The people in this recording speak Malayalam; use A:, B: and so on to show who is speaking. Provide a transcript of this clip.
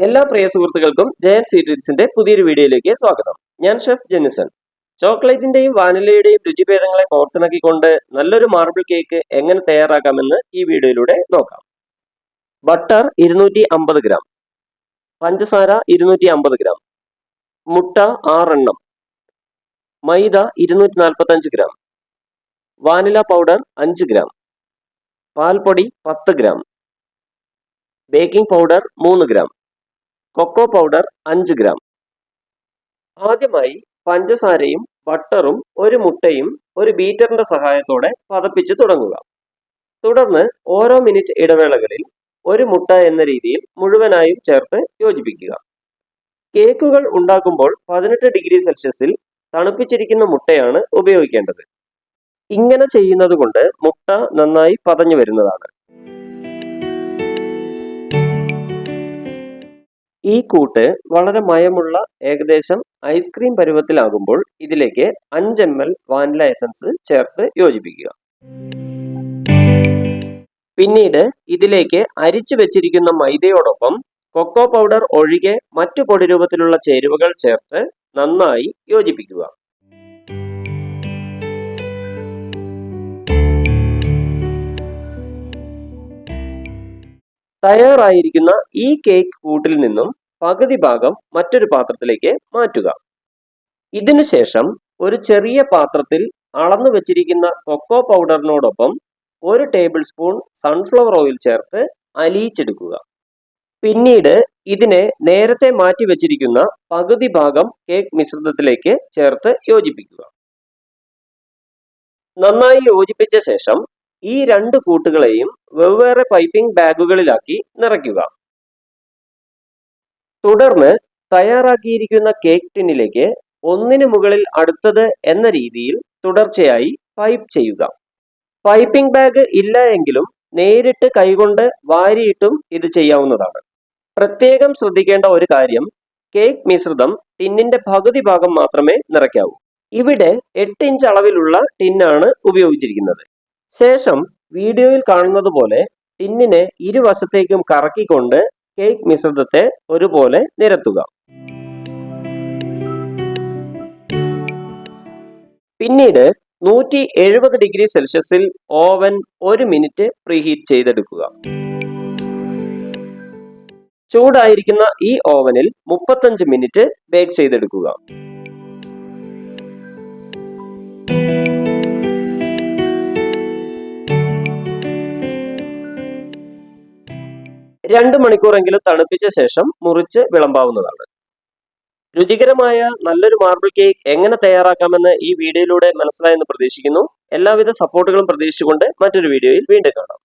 A: എല്ലാ പ്രിയ സുഹൃത്തുക്കൾക്കും ജയൻ സീക്രറ്റ്സിന്റെ പുതിയൊരു വീഡിയോയിലേക്ക് സ്വാഗതം. ഞാൻ ഷെഫ് ജെനിസൺ ചോക്ലേറ്റിന്റെയും വാനിലയുടെയും രുചിഭേദങ്ങളെ കോർത്തിണക്കിക്കൊണ്ട് നല്ലൊരു മാർബിൾ കേക്ക് എങ്ങനെ തയ്യാറാക്കാമെന്ന് ഈ വീഡിയോയിലൂടെ നോക്കാം. ബട്ടർ ഇരുന്നൂറ്റി അമ്പത് ഗ്രാം. പഞ്ചസാര ഇരുന്നൂറ്റി അമ്പത് ഗ്രാം. മുട്ട ആറെണ്ണം. മൈദ ഇരുന്നൂറ്റി നാൽപ്പത്തഞ്ച് ഗ്രാം. വാനില പൗഡർ അഞ്ച് ഗ്രാം. പാൽപ്പൊടി പത്ത് ഗ്രാം. ബേക്കിംഗ് പൗഡർ മൂന്ന് ഗ്രാം. കൊക്കോ പൗഡർ അഞ്ച് ഗ്രാം. ആദ്യമായി പഞ്ചസാരയും ബട്ടറും ഒരു മുട്ടയും ഒരു ബീറ്ററിന്റെ സഹായത്തോടെ പതപ്പിച്ച് തുടങ്ങുക. തുടർന്ന് ഓരോ മിനിറ്റ് ഇടവേളകളിൽ ഒരു മുട്ട എന്ന രീതിയിൽ മുഴുവനായും ചേർത്ത് യോജിപ്പിക്കുക. കേക്കുകൾ ഉണ്ടാക്കുമ്പോൾ പതിനെട്ട് ഡിഗ്രി സെൽഷ്യസിൽ തണുപ്പിച്ചിരിക്കുന്ന മുട്ടയാണ് ഉപയോഗിക്കേണ്ടത്. ഇങ്ങനെ ചെയ്യുന്നത് കൊണ്ട് മുട്ട നന്നായി പതഞ്ഞു വരുന്നതാണ്. ഈ കൂട്ട് വളരെ മയമുള്ള ഏകദേശം ഐസ്ക്രീം പരുവത്തിലാകുമ്പോൾ ഇതിലേക്ക് അഞ്ച് എം എൽ വാനില എസൻസ് ചേർത്ത് യോജിപ്പിക്കുക. പിന്നീട് ഇതിലേക്ക് അരിച്ചു വെച്ചിരിക്കുന്ന മൈദയോടൊപ്പം കൊക്കോ പൗഡർ ഒഴികെ മറ്റു പൊടി രൂപത്തിലുള്ള ചേരുവകൾ ചേർത്ത് നന്നായി യോജിപ്പിക്കുക. തയ്യാറായിരിക്കുന്ന ഈ കേക്ക് കൂട്ടിൽ നിന്നും പകുതി ഭാഗം മറ്റൊരു പാത്രത്തിലേക്ക് മാറ്റുക. ഇതിനുശേഷം ഒരു ചെറിയ പാത്രത്തിൽ അളന്നു വെച്ചിരിക്കുന്ന കൊക്കോ പൗഡറിനോടൊപ്പം ഒരു ടേബിൾ സ്പൂൺ സൺഫ്ലവർ ഓയിൽ ചേർത്ത് അലിയിച്ചെടുക്കുക. പിന്നീട് ഇതിനെ നേരത്തെ മാറ്റി വെച്ചിരിക്കുന്ന പകുതി ഭാഗം കേക്ക് മിശ്രിതത്തിലേക്ക് ചേർത്ത് യോജിപ്പിക്കുക. നന്നായി യോജിപ്പിച്ച ശേഷം ഈ രണ്ട് കൂട്ടുകളെയും വെവ്വേറെ പൈപ്പിംഗ് ബാഗുകളിലാക്കി നിറയ്ക്കുക. തുടർന്ന് തയ്യാറാക്കിയിരിക്കുന്ന കേക്ക് ടിന്നിലേക്ക് ഒന്നിനു മുകളിൽ അടുത്തത് എന്ന രീതിയിൽ തുടർച്ചയായി പൈപ്പ് ചെയ്യുക. പൈപ്പിംഗ് ബാഗ് ഇല്ല എങ്കിലും നേരിട്ട് കൈകൊണ്ട് വാരിയിട്ടും ഇത് ചെയ്യാവുന്നതാണ്. പ്രത്യേകം ശ്രദ്ധിക്കേണ്ട ഒരു കാര്യം കേക്ക് മിശ്രിതം ടിന്നിന്റെ പകുതി ഭാഗം മാത്രമേ നിറയ്ക്കാവൂ. ഇവിടെ എട്ട് ഇഞ്ച് അളവിലുള്ള ടിന്നാണ് ഉപയോഗിച്ചിരിക്കുന്നത്. ശേഷം വീഡിയോയിൽ കാണുന്നത് പോലെ ടിന്നിനെ ഇരുവശത്തേക്കും കറക്കിക്കൊണ്ട് കേക്ക് മിശ്രിതത്തെ ഒരുപോലെ നിരത്തുക. പിന്നീട് നൂറ്റി എഴുപത് ഡിഗ്രി സെൽഷ്യസിൽ ഓവൻ ഒരു മിനിറ്റ് പ്രീഹീറ്റ് ചെയ്തെടുക്കുക. ചൂടായിരിക്കുന്ന ഈ ഓവനിൽ മുപ്പത്തഞ്ച് മിനിറ്റ് ബേക്ക് ചെയ്തെടുക്കുക. രണ്ട് മണിക്കൂറെങ്കിലും തണുപ്പിച്ച ശേഷം മുറിച്ച് വിളമ്പാവുന്നതാണ്. രുചികരമായ നല്ലൊരു മാർബിൾ കേക്ക് എങ്ങനെ തയ്യാറാക്കാമെന്ന് ഈ വീഡിയോയിലൂടെ മനസ്സിലായെന്ന് പ്രതീക്ഷിക്കുന്നു. എല്ലാവിധ സപ്പോർട്ടുകളും പ്രതീക്ഷിച്ചുകൊണ്ട് മറ്റൊരു വീഡിയോയിൽ വീണ്ടും കാണാം.